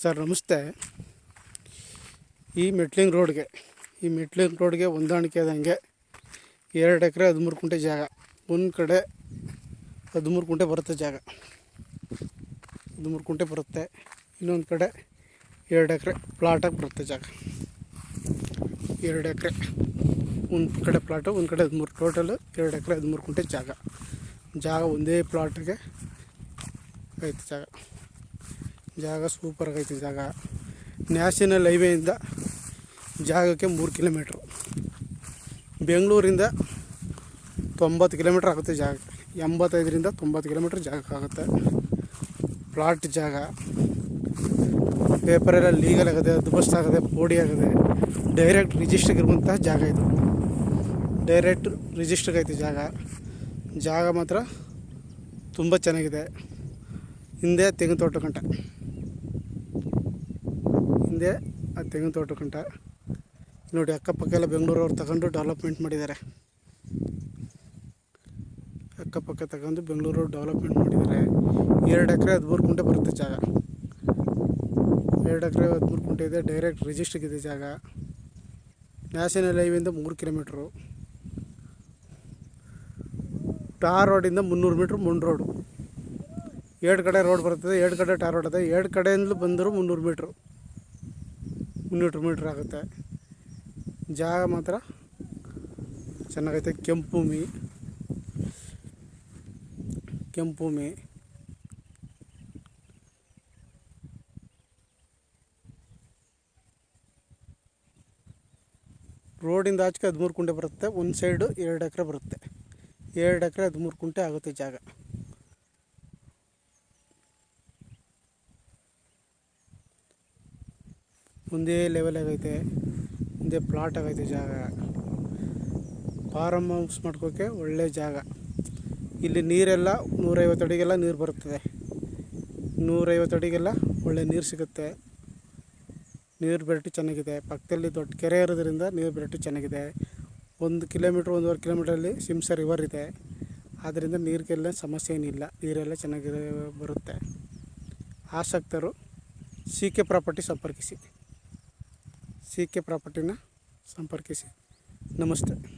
Sir ನಮಸ್ತೆ. ಈ metalling ರೋಡ್ಗೆ, ಈ ಮೆಟ್ಲಿಂಗ್ ರೋಡ್ಗೆ ಹೊಂದಾಣಿಕೆ ಆದಂಗೆ ಎರಡು ಎಕರೆ ಹದಿಮೂರು ಕುಂಟೆ ಜಾಗ, ಒಂದು ಕಡೆ ಹದಿಮೂರು ಕುಂಟೆ ಬರುತ್ತೆ ಜಾಗ. ಹದಿಮೂರು ಕುಂಟೆ ಬರುತ್ತೆ, ಇನ್ನೊಂದು ಕಡೆ ಎರಡು ಎಕರೆ ಪ್ಲಾಟಾಗಿ ಬರುತ್ತೆ ಜಾಗ. ಎರಡು ಎಕರೆ, ಒಂದು ಕಡೆ ಪ್ಲಾಟು ಒಂದು ಕಡೆ ಹದಿಮೂರು ಟೋಟಲು ಎರಡು ಎಕರೆ ಹದಿಮೂರು ಕುಂಟೆ ಜಾಗ. ಜಾಗ ಒಂದೇ ಪ್ಲಾಟಿಗೆ ಆಯ್ತು ಜಾಗ. ಜಾಗ ಸೂಪರ್ ಆಗೈತೆ ಜಾಗ. ನ್ಯಾಷನಲ್ ಹೈವೇಯಿಂದ ಜಾಗಕ್ಕೆ ಮೂರು ಕಿಲೋಮೀಟ್ರು ಬೆಂಗಳೂರಿಂದ ತೊಂಬತ್ತು ಕಿಲೋಮೀಟ್ರ್ ಆಗುತ್ತೆ ಜಾಗ. ಎಂಬತ್ತೈದರಿಂದ ತೊಂಬತ್ತು ಕಿಲೋಮೀಟ್ರ್ ಜಾಗಕ್ಕೆ ಆಗುತ್ತೆ. ಪ್ಲಾಟ್ ಜಾಗ. ಪೇಪರೆಲ್ಲ ಲೀಗಲ್ ಆಗದೆ ದುಬಸ್ಟ್ ಆಗದೆ ಪೋಡಿ ಆಗದೆ ಡೈರೆಕ್ಟ್ ರಿಜಿಸ್ಟ್ರಿಗೆ ಇರುವಂತಹ ಜಾಗ ಇದು. ಡೈರೆಕ್ಟ್ ರಿಜಿಸ್ಟ್ರಿಗೆ ಐತೆ ಜಾಗ. ಜಾಗ ಮಾತ್ರ ತುಂಬ ಚೆನ್ನಾಗಿದೆ. ಹಿಂದೆ ತೆಂಗು ತೋಟ ಕಂಟ ಹಿಂದೆ ಆ ತೆಂಗಿನ ತೋಟ ಕಂಟ. ನೋಡಿ ಅಕ್ಕಪಕ್ಕ ಎಲ್ಲ ಬೆಂಗಳೂರವ್ರು ತಗೊಂಡು ಡೆವಲಪ್ಮೆಂಟ್ ಮಾಡಿದ್ದಾರೆ. ಅಕ್ಕಪಕ್ಕ ತಗೊಂಡು ಬೆಂಗಳೂರವ್ರು ಡೆವಲಪ್ಮೆಂಟ್ ಮಾಡಿದ್ದಾರೆ. ಎರಡು ಎಕರೆ ಹದಿಮೂರು ಕುಂಟೆ ಬರುತ್ತೆ ಜಾಗ. ಎರಡು ಎಕರೆ ಹದಿಮೂರು ಕುಂಟೆ ಇದೆ ಡೈರೆಕ್ಟ್ ರಿಜಿಸ್ಟ್ರಿಗೆ ಜಾಗ. ನ್ಯಾಷನಲ್ ಹೈವೇಯಿಂದ ಮೂರು ಕಿಲೋಮೀಟ್ರು. ಟಾರ್ ರೋಡಿಂದ ಮುನ್ನೂರು ಮೀಟ್ರ್ ಮುನ್ ರೋಡು ಎರಡು ಕಡೆ ರೋಡ್ ಬರ್ತದೆ, ಎರಡು ಕಡೆ ಟಾರ್ ರೋಡ್ ಇದೆ ಎರಡು ಕಡೆಯಿಂದಲೂ ಬಂದರೂ ಮುನ್ನೂರು ಮೀಟ್ರು. ಮುನ್ನೂರು ಮೀಟ್ರ್ ಆಗುತ್ತೆ. ಜಾಗ ಮಾತ್ರ ಚೆನ್ನಾಗೈತೆ. ಕೆಂಪು ಭೂಮಿ ಕೆಂಪು ಭೂಮಿ ರೋಡಿಂದ ಆಚೆಗೆ ಹದಿಮೂರು ಕುಂಟೆ ಬರುತ್ತೆ. ಒಂದು ಸೈಡು ಎರಡು ಎಕರೆ ಬರುತ್ತೆ. ಎರಡು ಎಕರೆ ಹದಿಮೂರು ಕುಂಟೆ ಆಗುತ್ತೆ ಜಾಗ. ಒಂದೇ ಲೆವೆಲ್ ಆಗೈತೆ ಒಂದೇ ಪ್ಲಾಟ್ ಆಗೈತೆ ಜಾಗ. ಫಾರಮ್ ಹೌಸ್ ಮಾಡ್ಕೋಕ್ಕೆ ಒಳ್ಳೆ ಜಾಗ. ಇಲ್ಲಿ ನೀರೆಲ್ಲ ನೂರೈವತ್ತು ಅಡಿಗೆಲ್ಲ ನೀರು ಬರುತ್ತದೆ. ನೂರೈವತ್ತು ಅಡಿಗೆಲ್ಲ ಒಳ್ಳೆ ನೀರು ಸಿಗುತ್ತೆ. ನೀರು ಬೆರಟು ಚೆನ್ನಾಗಿದೆ. ಪಕ್ಕದಲ್ಲಿ ದೊಡ್ಡ ಕೆರೆ ಇರೋದ್ರಿಂದ ನೀರು ಬೆರಟು ಚೆನ್ನಾಗಿದೆ. ಒಂದು ಕಿಲೋಮೀಟ್ರ್, ಒಂದೂವರೆ ಕಿಲೋಮೀಟ್ರಲ್ಲಿ ಸಿಮ್ಸ ರಿವರ್ ಇದೆ. ಆದ್ದರಿಂದ ನೀರಿಗೆಲ್ಲ ಸಮಸ್ಯೆ ಏನಿಲ್ಲ. ನೀರೆಲ್ಲ ಚೆನ್ನಾಗಿ ಬರುತ್ತೆ. ಆಸಕ್ತರು ಸಿ ಕೆ ಪ್ರಾಪರ್ಟಿ ಸಂಪರ್ಕಿಸಿ. ಸಿ ಕೆ ಪ್ರಾಪರ್ಟಿನ ಸಂಪರ್ಕಿಸಿ. ನಮಸ್ತೆ.